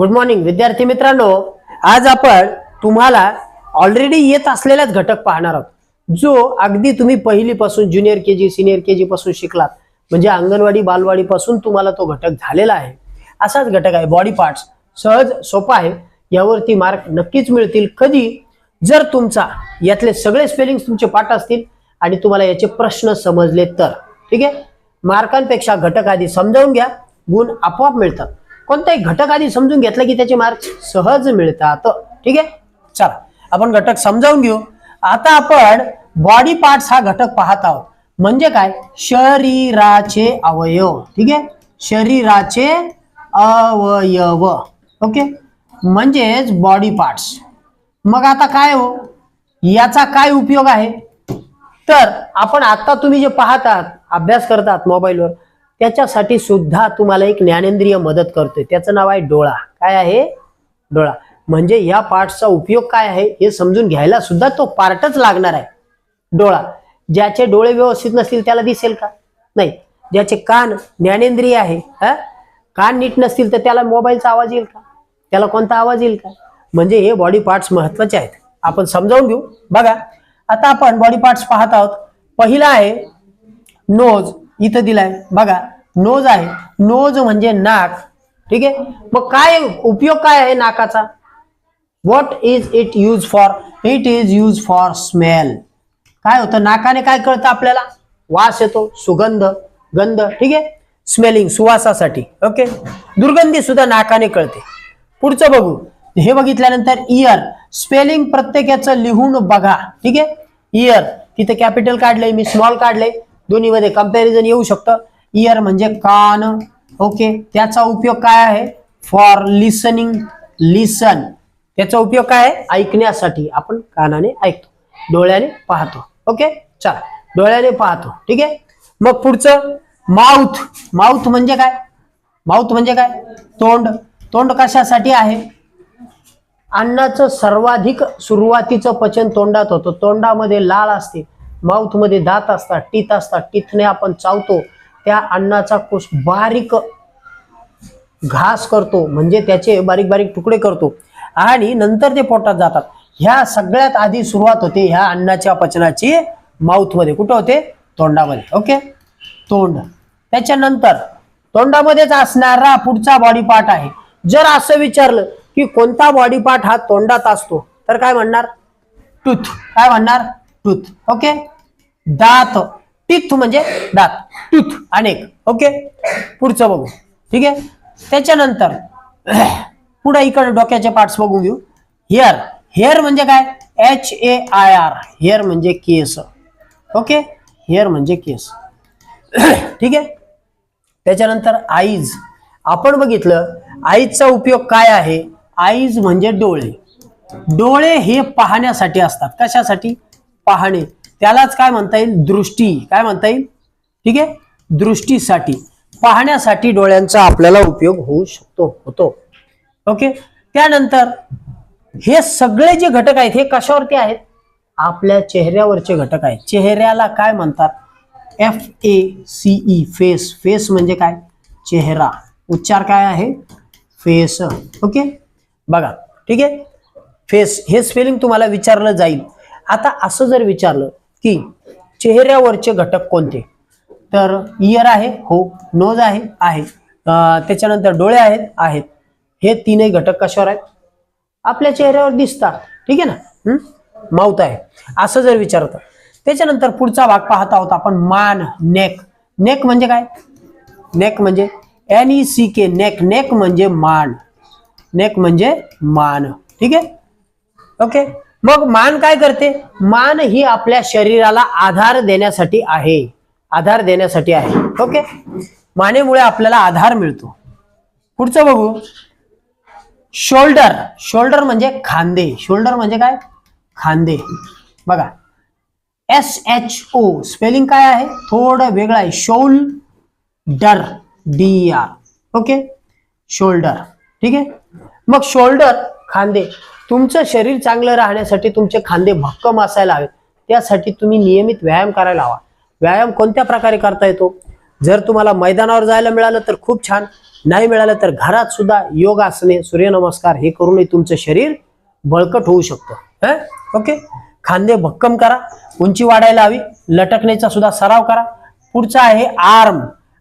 Good morning विद्यार्थी मित्रांनो. आज आपण तुम्हाला ऑलरेडी येत असलेलाच घटक पाहणार आहोत. जो अगदी तुम्ही पहिलीपासून junior K G senior K जी पासून शिकलात म्हणजे अंगणवाडी बालवाडी पासून तुम्हाला तो घटक झालेला आहे. असाच घटक आहे बॉडी पार्ट्स सहज सोपा आहे. यावरती मार्क नक्कीच मिळतील. कधी? जर तुमचा यातले सगळे स्पेलिंग तुमचे पाठ असतील आणि तुम्हाला याचे प्रश्न समजले तर. ठीक आहे? मार्कांपेक्षा घटक आधी समजावून घ्या. गुण आपोआप मिळतात. कोणताही घटक आधी समजून घेतला की त्याचे मार्क सहज मिळतात. ठीक आहे? चला आपण घटक समजावून घेऊ. आता आपण बॉडी पार्ट्स हा घटक पाहत आहोत. म्हणजे काय? शरीराचे अवयव. ठीक आहे? शरीराचे अवयव. ओके? म्हणजेच बॉडी पार्ट्स मग आता काय हो? याचा काय उपयोग आहे? तर आपण आता तुम्ही जे पाहतात अभ्यास करतात मोबाईलवर त्याच्यासाठी सुद्धा तुम्हाला एक ज्ञानेंद्रिय मदत करतोय. त्याचं नाव आहे डोळा. काय आहे? डोळा. म्हणजे या पार्टचा उपयोग काय आहे? हे समजून घ्यायला सुद्धा तो पार्टच लागणार आहे. डोळा. ज्याचे डोळे व्यवस्थित नसतील त्याला दिसेल का? नाही. ज्याचे कान ज्ञानेंद्रिय आहे हा? कान नीट नसतील तर त्याला मोबाईलचा आवाज येईल का? त्याला कोणता आवाज येईल का? म्हणजे हे बॉडी पार्ट्स महत्त्वाचे आहेत. आपण समजावून घेऊ. बघा. आता आपण बॉडी पार्ट्स पाहत आहोत. पहिला आहे नोज इथं दिलाय. बघा नोज आहे. नोज म्हणजे नाक. ठीक आहे? मग काय उपयोग काय आहे नाकाचा? What is it use for it is use for smell काय होतं? नाकाने काय कळतं आपल्याला? वास येतो सुगंध गंध. ठीक आहे? स्मेलिंग सुवासासाठी. ओके दुर्गंधी सुद्धा नाकाने कळते. पुढचं बघू. हे बघितल्यानंतर इयर स्पेलिंग प्रत्येकाचं लिहून बघा. ठीक आहे? इयर तिथे कॅपिटल काढलंय मी स्मॉल काढलंय. दोन्हीमध्ये कंपॅरिझन येऊ शकतं. इयर म्हणजे कान. ओके त्याचा उपयोग काय आहे? फॉर लिसनिंग लिसन त्याचा उपयोग काय आहे? ऐकण्यासाठी. आपण कानाने ऐकतो. डोळ्याने पाहतो. ओके चला. डोळ्याने पाहतो. ठीक आहे? मग पुढचं. माउथ माउथ म्हणजे काय? माउथ म्हणजे काय? तोंड. तोंड कशासाठी आहे? अन्नाचं सर्वाधिक सुरुवातीचं पचन तोंडात होतं. तोंडामध्ये लाळ असते. माउथमध्ये दात असतात टीथ असतात टीथने आपण चावतो त्या अन्नाचा कुस बारीक घास करतो म्हणजे त्याचे बारीक बारीक तुकडे करतो. आणि नंतर ते पोटात जातात. ह्या सगळ्यात आधी सुरुवात होते ह्या अन्नाच्या पचनाची माउथमध्ये कुठं होते? तोंडामध्ये. ओके? तोंड. त्याच्यानंतर तोंडामध्येच असणारा पुढचा बॉडी पार्ट आहे. जर असं विचारलं की कोणता बॉडी पार्ट हा तोंडात असतो तर काय म्हणणार? टूथ काय म्हणणार? टूथ ओके दात. टीथ म्हणजे दात. टूथ अनेक. ओके पुढचं बघू. ठीक आहे? त्याच्यानंतर पुढे इकडे डोक्याचे पार्ट्स बघू घेऊ. हेअर हेअर म्हणजे काय? H A I R hair म्हणजे केस. ओके हेअर म्हणजे केस. ठीक आहे? त्याच्यानंतर आईज आपण बघितलं आईजचा उपयोग काय आहे? आईज म्हणजे डोळे. डोळे हे पाहण्यासाठी असतात. कशासाठी? पाहणे. त्यालाच काय म्हणता येईल? दृष्टी. काय म्हणता येईल? ठीक आहे? दृष्टीसाठी. पाहण्यासाठी डोळ्यांचा आपल्याला उपयोग होऊ शकतो होतो. ओके? त्यानंतर हे सगळे जे घटक आहेत हे कशावरती आहेत? आपल्या चेहऱ्यावरचे घटक आहेत. चेहऱ्याला काय म्हणतात? F A C E face face म्हणजे काय? चेहरा. उच्चार काय आहे? Face okay? बघा. ठीक आहे? फेस हे स्पेलिंग तुम्हाला विचारलं जाईल. आता असं जर विचारलं की चेहऱ्यावरचे घटक कोणते? तर इयर आहे हो. नोज आहे आहे. त्याच्यानंतर डोळे आहेत आहेत. हे तीनही घटक कशावर आहेत? आपल्या चेहऱ्यावर दिसतात. ठीक आहे ना? माऊत आहे. असं जर विचारतं त्याच्यानंतर पुढचा भाग पाहत आहोत आपण मान नेक नेक म्हणजे काय? नेक म्हणजे N E C K neck neck म्हणजे मान. नेक म्हणजे मान. ठीक आहे? ओके मग मान काय करते? मान ही आपल्या शरीराला आधार देण्यासाठी आहे. आधार देण्यासाठी आहे. ओके? मानेमुळे आपल्याला आधार मिळतो. पुढचं बघू. शोल्डर. शोल्डर म्हणजे खांदे. शोल्डर म्हणजे काय? खांदे. बघा. एस एच ओ स्पेलिंग काय आहे? थोडं वेगळं आहे. Shoulder. D R okay? Shoulder. ठीक आहे? मग शोल्डर खांदे. तुमचं शरीर चांगलं राहण्यासाठी तुमचे खांदे भक्कम असायला हवेत. त्यासाठी तुम्ही नियमित व्यायाम करायला हवा. व्यायाम कोणत्या प्रकारे करता येतो? जर तुम्हाला मैदानावर जायला मिळालं तर खूप छान. नाही मिळालं तर घरात सुद्धा योगासने सूर्यनमस्कार हे करूनही तुमचं शरीर बळकट होऊ शकतं. हं? ओके? खांदे भक्कम करा. उंची वाढायला हवी. लटकण्याचा सुद्धा सराव करा. पुढचा आहे आर्म.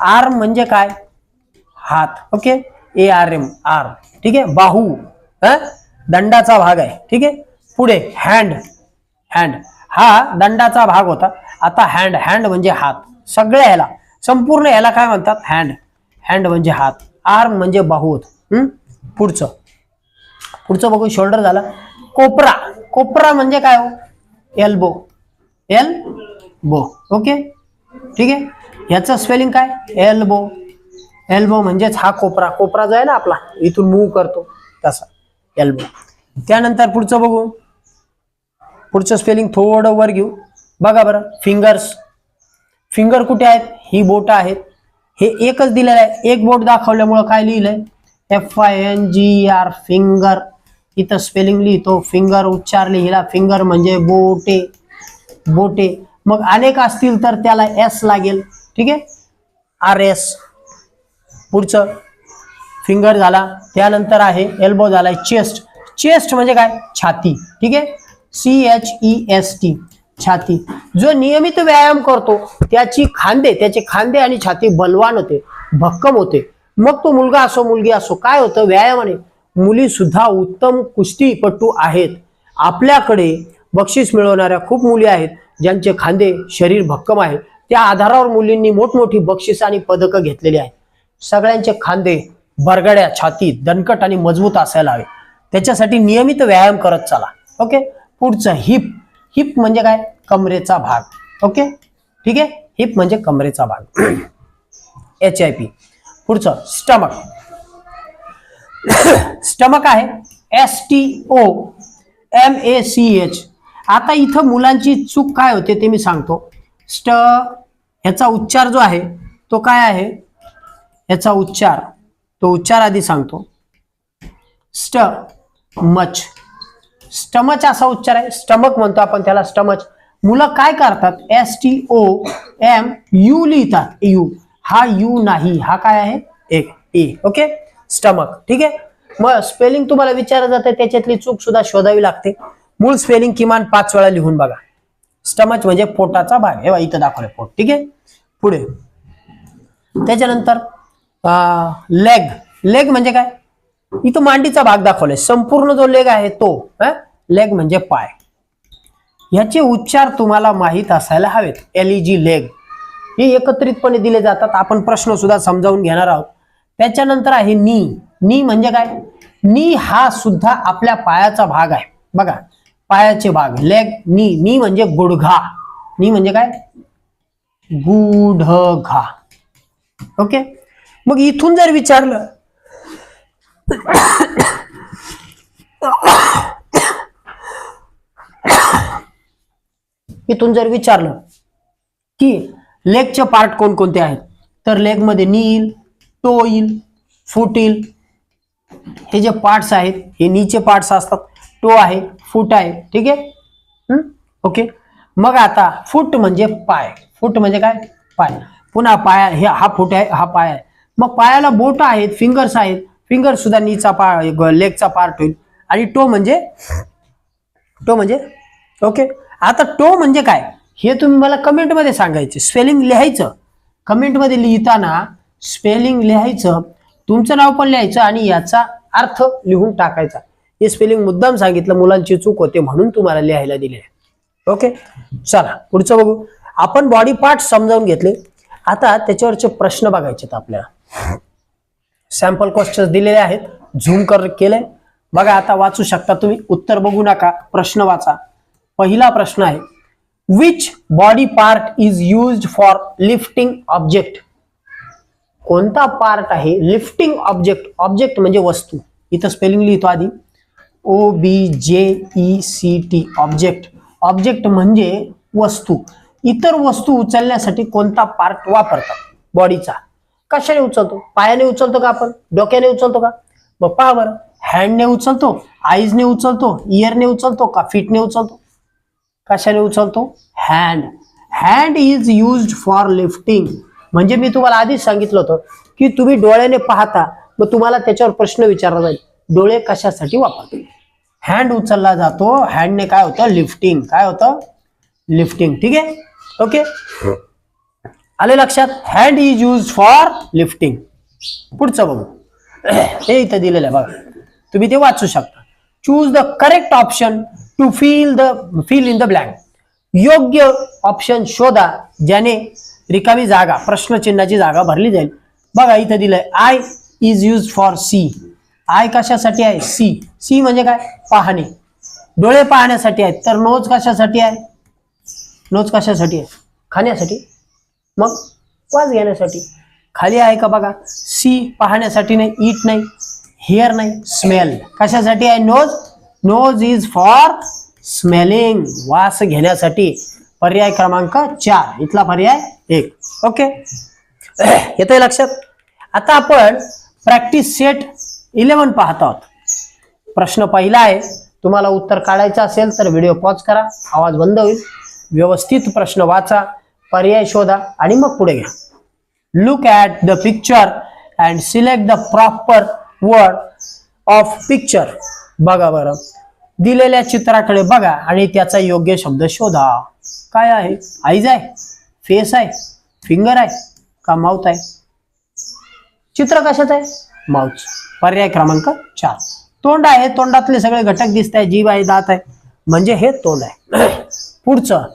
आर्म म्हणजे काय? हात. Okay? A R M. R. ठीक आहे? बाहू. हं? दंडाचा भाग आहे. ठीक आहे? पुढे हँड हँड हा दंडाचा भाग होता. आता हँड हँड म्हणजे हात. सगळ्या ह्याला. संपूर्ण ह्याला काय म्हणतात? हँड हँड म्हणजे हात. आर्म म्हणजे बाहूत. पुढचं. पुढचं बघू शोल्डर झालं. कोपरा. कोपरा म्हणजे काय हो? एल्बो एल बो ओके ठीक आहे? ह्याचं स्पेलिंग काय? एल्बो एल्बो म्हणजेच हा कोपरा. कोपरा जो आहे ना आपला इथून मूव्ह करतो. तसा. एल्बो त्यानंतर पुढचं बघू. पुढचं स्पेलिंग थोडं वर घेऊ. बघा बरं फिंगर्स फिंगर कुठे आहेत? ही बोट आहेत. हे एकच दिलेलं आहे. एक बोट दाखवल्यामुळं काय लिहिलंय? F I N G R finger इथं स्पेलिंग लिहितो. फिंगर उच्चारले. हिला फिंगर म्हणजे बोटे. बोटे. मग अनेक असतील तर त्याला एस लागेल. ठीक आहे? आर एस पुढचं. फिंगर झाला त्यानंतर आहे एल्बो झालाय चेस्ट चेस्ट म्हणजे काय? छाती. ठीक आहे? C H E S T छाती. जो नियमित व्यायाम करतो त्याची खांदे त्याचे खांदे आणि छाती बलवान होते भक्कम होते. मग तो मुलगा असो मुलगी असो काय होतं? व्यायामाने मुली सुद्धा उत्तम कुस्तीपटू आहेत. आपल्याकडे बक्षीस मिळवणाऱ्या खूप मुली आहेत ज्यांचे खांदे शरीर भक्कम आहे. त्या आधारावर मुलींनी मोठमोठी बक्षीस आणि पदकं घेतलेली आहेत. सगळ्यांचे खांदे बरगड्या छाती दणकट आणि मजबूत असायला हवे. त्याच्यासाठी नियमित व्यायाम करत चला. ओके? पुढचं हिप. हिप म्हणजे काय? कमरेचा भाग. ओके? ठीक आहे? हिप म्हणजे कमरेचा भाग. एच आय पी पुढचं स्टमक. स्टमक आहे. S T O M A C H आता इथं मुलांची चूक काय होते ते मी सांगतो. स्ट ह्याचा उच्चार जो आहे तो काय आहे? याचा उच्चार तो उच्चार आधी सांगतो. स्ट मच. स्टमच असा उच्चार आहे. स्टमक म्हणतो आपण त्याला स्टमच. मुलं काय करतात? S T O M U लिहितात. यू हा यू नाही. हा काय आहे? एक. ए ओके स्टमक ठीक आहे? मग स्पेलिंग तुम्हाला विचारलं जातं त्याच्यातली चूक सुद्धा शोधावी लागते. मूळ स्पेलिंग किमान पाच वेळा लिहून बघा. स्टमच म्हणजे पोटाचा भाग. हे इथं दाखवलं पोट. ठीक आहे? पुढे. त्याच्यानंतर लेग लेग म्हणजे काय? इथं मांडीचा भाग दाखवलाय. संपूर्ण जो लेग आहे तो लेग म्हणजे पाय. याचे उच्चार तुम्हाला माहीत असायला हवेत. एलईजी लेग हे एकत्रितपणे दिले जातात. आपण प्रश्न सुद्धा समजावून घेणार आहोत. त्याच्यानंतर आहे नी. नी म्हणजे काय? नी हा सुद्धा आपल्या पायाचा भाग आहे. बघा. पायाचे भाग. लेग नी. नी म्हणजे गुडघा. नी म्हणजे काय? गुढघा. ओके? मग इथून जर विचारलं इथून जर विचारलं की लेगचे पार्ट कोणकोणते आहेत तर लेगमध्ये नी येईल टो येईल फूट येईल. हे जे पार्ट्स आहेत हे नीचे पार्ट्स असतात टो आहे फूट आहे ठीक आहे? हम्म? ओके? मग आता फूट म्हणजे पाय. फूट म्हणजे काय? पाय. पुन्हा पाया हे हा फूट आहे हा पाय आहे. मग पायाला बोट आहेत फिंगर्स आहेत. फिंगर सुद्धा नीचा पा लेगचा पार्ट होईल. आणि टो म्हणजे टो म्हणजे ओके आता टो म्हणजे काय? हे तुम्ही मला कमेंटमध्ये सांगायचे. स्पेलिंग लिहायचं. कमेंटमध्ये लिहिताना स्पेलिंग लिहायचं. तुमचं नाव पण लिहायचं आणि याचा अर्थ लिहून टाकायचा. हे स्पेलिंग मुद्दाम सांगितलं. मुलांची चूक होते म्हणून तुम्हाला लिहायला दिले आहे. ओके चला पुढचं बघू. आपण बॉडी पार्ट समजावून घेतले. आता त्याच्यावरचे प्रश्न बघायचे आहेत आपल्याला. सॅम्पल क्वेश्चन दिलेले आहेत. झूम कर केले. बघा आता वाचू शकता तुम्ही. उत्तर बघू नका. प्रश्न वाचा. पहिला प्रश्न आहे which body part is used for lifting object कोणता पार्ट आहे लिफ्टिंग ऑब्जेक्ट ऑब्जेक्ट म्हणजे वस्तू. इथं स्पेलिंग लिहितो आधी. O B J E C T object object म्हणजे वस्तू. इतर वस्तू उचलण्यासाठी कोणता पार्ट वापरतात? बॉडीचा कशाने उचलतो? पायाने उचलतो का आपण? डोक्याने उचलतो का? मग पहा बरं. हँडने उचलतो आईजने उचलतो इयरने उचलतो का फिटने उचलतो? कशाने उचलतो? Hand hand is use for lifting म्हणजे मी तुम्हाला आधीच सांगितलं होतं की तुम्ही डोळ्याने पाहता मग तुम्हाला त्याच्यावर प्रश्न विचारला जाईल. डोळे कशासाठी वापरतो? हँड उचलला जातो. हँडने काय होतं? लिफ्टिंग काय होतं? लिफ्टिंग ठीक आहे? ओके आले लक्षात? Hand is use for lifting पुढचं बघू. हे इथं दिलेलं आहे बघा. तुम्ही ते वाचू शकता. Choose the correct option to fill the fill in the blank योग्य ऑप्शन शोधा ज्याने रिकामी जागा प्रश्नचिन्हाची जागा भरली जाईल. बघा इथं दिलंय eye is use for see eye कशासाठी आहे? सी सी म्हणजे काय? पाहणे. डोळे पाहण्यासाठी आहेत तर नोज कशासाठी आहे? नोज कशासाठी आहे? खाण्यासाठी. मग वाज घेण्यासाठी. खाली आहे का बघा? सी पाहण्यासाठी नाही ईट नाही हेअर नाही स्मेल कशासाठी आहे nose nose is for smelling वास घेण्यासाठी. पर्याय क्रमांक चार. इथला पर्याय एक. ओके येतंय लक्षात? आता आपण प्रॅक्टिस सेट इलेव्हन पाहत आहोत. प्रश्न पहिला आहे तुम्हाला उत्तर काढायचं असेल तर व्हिडिओ पॉज करा. आवाज बंद होईल. व्यवस्थित प्रश्न वाचा. पर्याय शोधा आणि मग पुढे घ्या. Look at the picture and select the proper word of picture बघा बरं. दिलेल्या चित्राकडे बघा आणि त्याचा योग्य शब्द शोधा. काय आहे? आईज आहे फेस आहे फिंगर आहे का माउथ आहे? चित्र कशात आहे? माउथ पर्याय क्रमांक चार. तोंड आहे तोंडातले सगळे घटक दिसत आहे जीभ आहे दात आहे. म्हणजे हे तोंड आहे. पुढचं.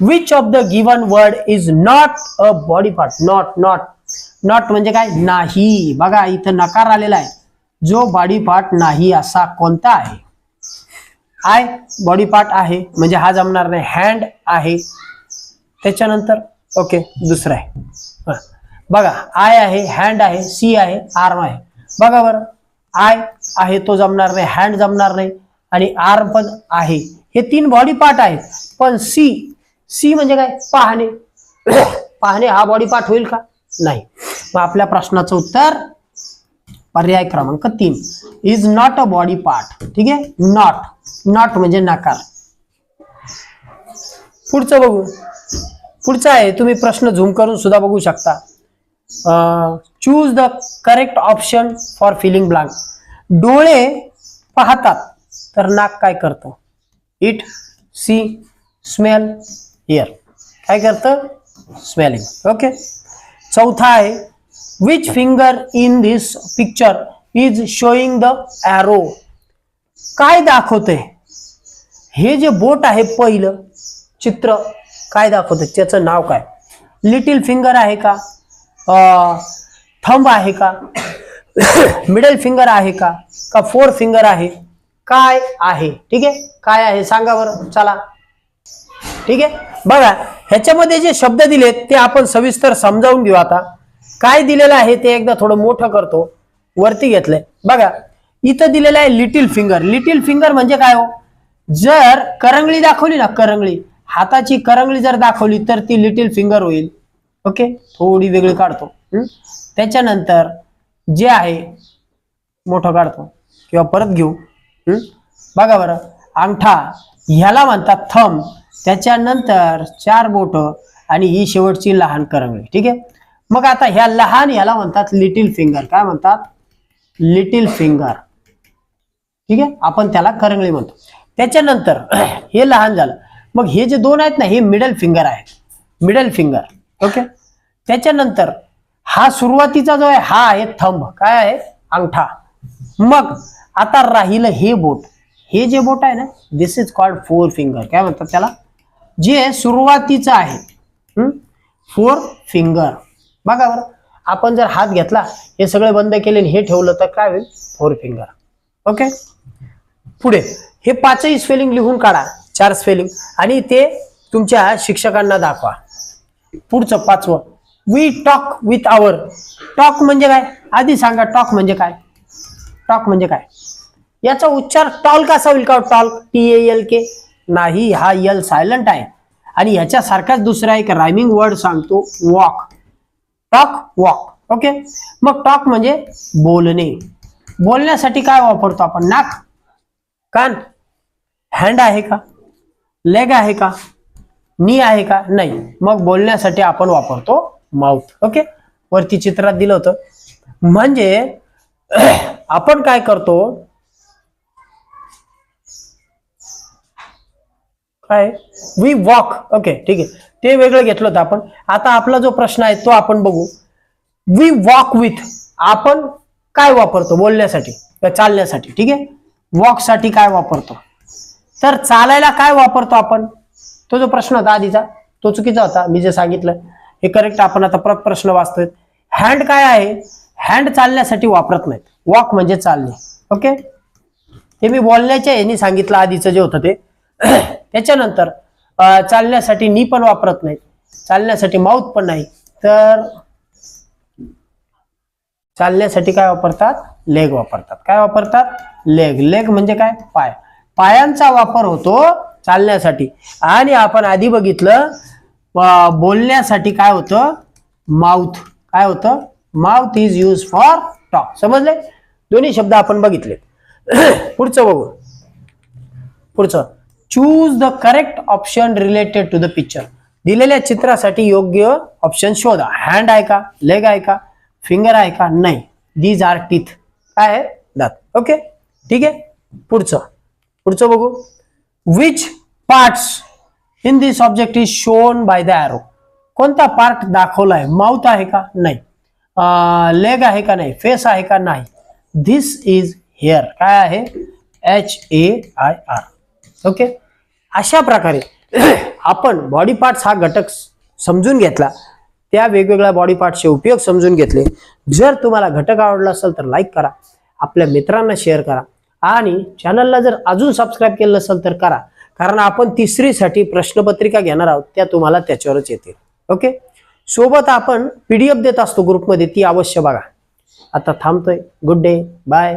Which of the given word is not a body part not not not म्हणजे काय? नाही. बघा इथं नकार आलेला आहे. जो बॉडी पार्ट नाही असा कोणता आहे? आय बॉडी पार्ट आहे. म्हणजे हा जमणार नाही. हँड आहे. त्याच्यानंतर ओके दुसरं आहे. बघा आय आहे हँड आहे सी आहे आर्म आहे. बघा बरं. आय आहे तो जमणार नाही. हँड जमणार नाही. आणि आर्म पण आहे. हे तीन बॉडी पार्ट आहेत. पण सी सी म्हणजे काय? पाहणे. पाहणे हा बॉडी पार्ट होईल का? नाही. मग आपल्या प्रश्नाचं उत्तर पर्याय क्रमांक तीन. Is not a body part ठीक आहे? नॉट नॉट म्हणजे नकार. पुढचं बघू. पुढचं आहे तुम्ही प्रश्न झूम करून सुद्धा बघू शकता. Choose the correct option for filling blank डोळे पाहतात तर नाक काय करतं? इट सी स्मेल इयर काय करतं? स्वेलिंग ओके चौथा आहे which finger in this picture is showing the arrow काय दाखवते हे जे बोट आहे पहिलं चित्र काय दाखवतं त्याचं नाव काय? लिटिल फिंगर आहे का? थंब आहे का? मिडल फिंगर आहे का? का फोर फिंगर आहे? काय आहे? ठीक आहे? काय आहे? सांगा बरं. चला. ठीक आहे? बघा ह्याच्यामध्ये जे शब्द दिलेत ते आपण सविस्तर समजावून घेऊ आता. काय दिलेलं आहे ते एकदा थोडं मोठं करतो. वरती घेतलंय. बघा इथं दिलेलं आहे लिटिल फिंगर लिटिल फिंगर म्हणजे काय हो? जर करंगळी दाखवली ना करंगळी हाताची करंगळी जर दाखवली तर ती लिटिल फिंगर होईल. ओके? थोडी वेगळी काढतो. त्याच्यानंतर जे आहे मोठं काढतो. किंवा परत घेऊ. बघा बरं. अंगठा. ह्याला म्हणतात थंब. त्याच्यानंतर चार बोट आणि ही शेवटची लहान करंगळी. ठीक आहे? मग आता ह्या लहान ह्याला म्हणतात लिटिल फिंगर काय म्हणतात? लिटिल फिंगर ठीक आहे? आपण त्याला करंगळी म्हणतो. त्याच्यानंतर हे लहान झालं. मग हे जे दोन आहेत ना हे मिडल फिंगर आहेत. मिडल फिंगर ओके त्याच्यानंतर हा सुरुवातीचा जो आहे हा आहे थंब. काय आहे? अंगठा. मग आता राहिलं हे बोट. हे जे बोट आहे ना this is called forefinger काय म्हणतात त्याला? जे सुरुवातीचं आहे फोर फिंगर बघा बरं. आपण जर हात घेतला हे सगळे बंद केले आणि हे ठेवलं तर काय होईल? फोर फिंगर ओके पुढे. हे पाचही स्पेलिंग लिहून काढा. चार स्पेलिंग आणि ते तुमच्या शिक्षकांना दाखवा. पुढचं पाचवं. We talk with our talk म्हणजे काय? आधी सांगा टॉक म्हणजे काय? टॉक म्हणजे काय? याचा उच्चार टॉल कसा होईल का? Tall T A L K नाही हा यल सायलंट आहे. आणि ह्याच्यासारखाच दुसरा एक रायमिंग वर्ड सांगतो वॉक टॉक वॉक ओके मग टॉक म्हणजे बोलणे. बोलण्यासाठी काय वापरतो आपण? नाक कान हँड आहे का? लेग आहे का? नी आहे का? नाही. मग बोलण्यासाठी आपण वापरतो माउथ ओके वरती चित्रात दिलं होतं. म्हणजे आपण काय करतो? काय? वी वॉक ओके ठीक आहे. ते वेगळं घेतलं होतं आपण. आता आपला जो प्रश्न आहे तो आपण बघू. वी वॉक विथ आपण काय वापरतो? बोलण्यासाठी. किंवा चालण्यासाठी. ठीक आहे? वॉकसाठी काय वापरतो? तर चालायला काय वापरतो आपण? तो जो प्रश्न होता आधीचा तो चुकीचा होता. मी जे सांगितलं हे करेक्ट आपण आता परत प्रश्न वाचतोय. हँड काय आहे? हँड चालण्यासाठी वापरत नाहीत. वॉक म्हणजे चालणे. ओके ते मी बोलण्याच्या यांनी सांगितलं आधीचं जे होतं ते. त्याच्यानंतर चालण्यासाठी नी पण वापरत नाहीत. चालण्यासाठी माउथ पण नाही. तर चालण्यासाठी काय वापरतात? लेग वापरतात. काय वापरतात? लेग. लेग म्हणजे काय? पाय. पायांचा वापर होतो चालण्यासाठी. आणि आपण आधी बघितलं बोलण्यासाठी काय होतं? माउथ काय होतं? Mouth is use for talk. समजले दोन्ही शब्द आपण बघितले पुढचं बघू. पुढचं. Choose the correct option related to the picture दिलेल्या चित्रासाठी योग्य ऑप्शन शोधा. हँड आहे का? लेग आहे का? फिंगर आहे का? नाही. दीज आर टीथ काय आहे? दात. ओके ठीक आहे? पुढचं. पुढचं बघू. Which parts in this object is shown by the arrow कोणता पार्ट दाखवलाय? माउथ आहे का? नाही. लेग आहे का नाही? फेस आहे का? नाही. धिस इज हेअर काय आहे? H A I R okay अशा प्रकारे आपण बॉडी पार्ट्स हा घटक समजून घेतला. त्या वेगवेगळ्या बॉडी पार्टचे उपयोग समजून घेतले. जर तुम्हाला घटक आवडला असेल तर लाईक करा. आपल्या मित्रांना शेअर करा. आणि चॅनलला जर अजून सबस्क्राईब केलं असेल तर करा. कारण आपण तिसरीसाठी प्रश्नपत्रिका घेणार आहोत. त्या तुम्हाला त्याच्यावरच येतील. ओके सोबत आपण पीडीएफ देत असतो ग्रुपमध्ये ती अवश्य बघा. आता थांबतोय. Good day bye